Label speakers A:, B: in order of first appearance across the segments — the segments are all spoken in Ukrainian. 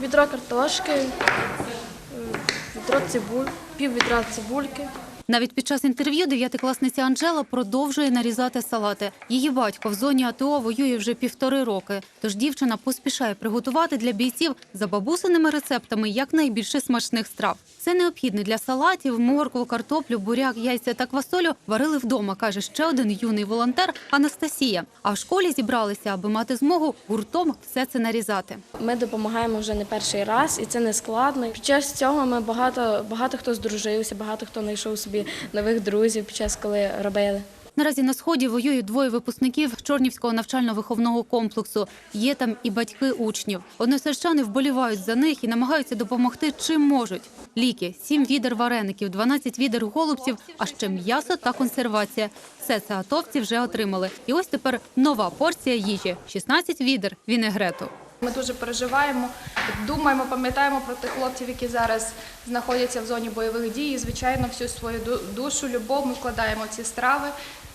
A: відро картошки, е, відро цибуль, пів відра цибульки.
B: Навіть під час інтерв'ю дев'ятикласниця Анжела продовжує нарізати салати. Її батько в зоні АТО воює вже півтори роки. Тож дівчина поспішає приготувати для бійців за бабусиними рецептами якнайбільше смачних страв. Це необхідне для салатів, моркву, картоплю, буряк, яйця та квасолю варили вдома, каже ще один юний волонтер Анастасія. А в школі зібралися, аби мати змогу гуртом все це нарізати.
A: Ми допомагаємо вже не перший раз, і це не складно. Під час цього ми багато, багато хто здружився, багато хто знайшов собі нових друзів під час, коли робили.
B: Наразі на сході воюють двоє випускників Чорнівського навчально-виховного комплексу. Є там і батьки учнів. Односельчани вболівають за них і намагаються допомогти чим можуть. Ліки, сім відер вареників, 12 відер голубців, а ще м'ясо та консервація. Все це атовці вже отримали. І ось тепер нова порція їжі – 16 відер вінегрету.
C: Ми дуже переживаємо, думаємо, пам'ятаємо про тих хлопців, які зараз знаходяться в зоні бойових дій. І, звичайно, всю свою душу, любов ми вкладаємо в ці страви.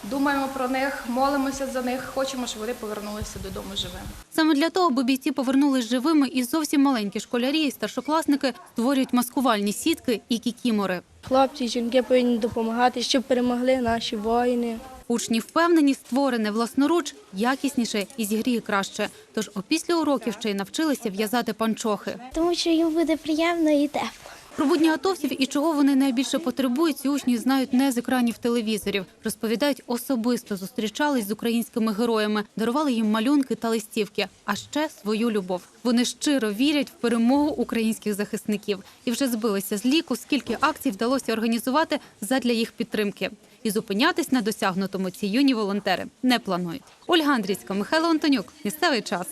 C: Думаємо про них, молимося за них, хочемо, щоб вони повернулися додому живими.
B: Саме для того, аби бійці повернулись живими, і зовсім маленькі школярі і старшокласники створюють маскувальні сітки і кікімори.
A: Хлопці, жінки повинні допомагати, щоб перемогли наші воїни.
B: Учні впевнені, створене власноруч якісніше і зігріє краще. Тож опісля уроків ще й навчилися в'язати панчохи.
D: тому що їм буде приємно і тепло.
B: Про будні атовців і чого вони найбільше потребують, ці учні знають не з екранів телевізорів. Розповідають, особисто зустрічались з українськими героями, дарували їм малюнки та листівки, а ще свою любов. Вони щиро вірять в перемогу українських захисників і вже збилися з ліку, скільки акцій вдалося організувати задля їх підтримки. І зупинятись на досягнутому ці юні волонтери не планують. Ольга Андрійська, Михайло Антонюк. Місцевий час.